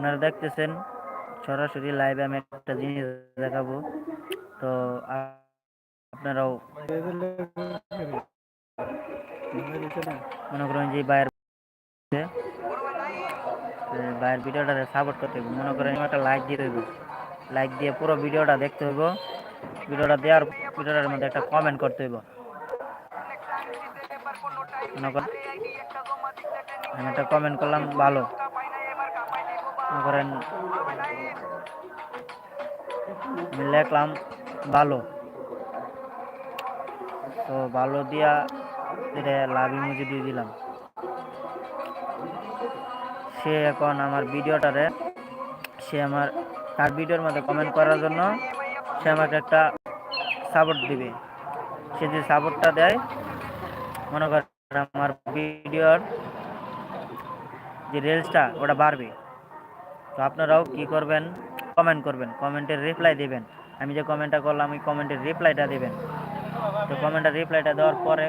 আপনারা দেখতেছেন, সরাসরি লাইভে আমি একটা জিনিস দেখাবো। তো আপনারাও মনে করেন যে বাইরের বাইরের ভিডিওটা সাপোর্ট করতে হবে মনে করেন একটা লাইক দিতে হইব। লাইক দিয়ে পুরো ভিডিওটা দেখতে হইব। ভিডিওটা দেওয়ার ভিডিওটার মধ্যে একটা কমেন্ট করতে হইব। মনে করেন, আমি একটা কমেন্ট করলাম, ভালো। করেন, লিখলাম ভালো তো ভালো দিয়া এটা লাভ ইমোজি দিয়ে দিলাম। সে এখন আমার ভিডিওটারে, সে আমার, তার ভিডিওর মধ্যে কমেন্ট করার জন্য সে আমাকে একটা সাপোর্ট দিবে। সে যে সাপোর্টটা দেয়, মনে করেন আমার ভিডিওর যে রিলসটা ওটা বাড়বে। তো আপনারাও কি করবেন কমেন্ট করবেন কমেন্টের রিপ্লাই দেবেন। আমি যে কমেন্টটা করলাম, ওই কমেন্টের রিপ্লাইটা দেবেন। তো কমেন্টের রিপ্লাইটা দেওয়ার পরে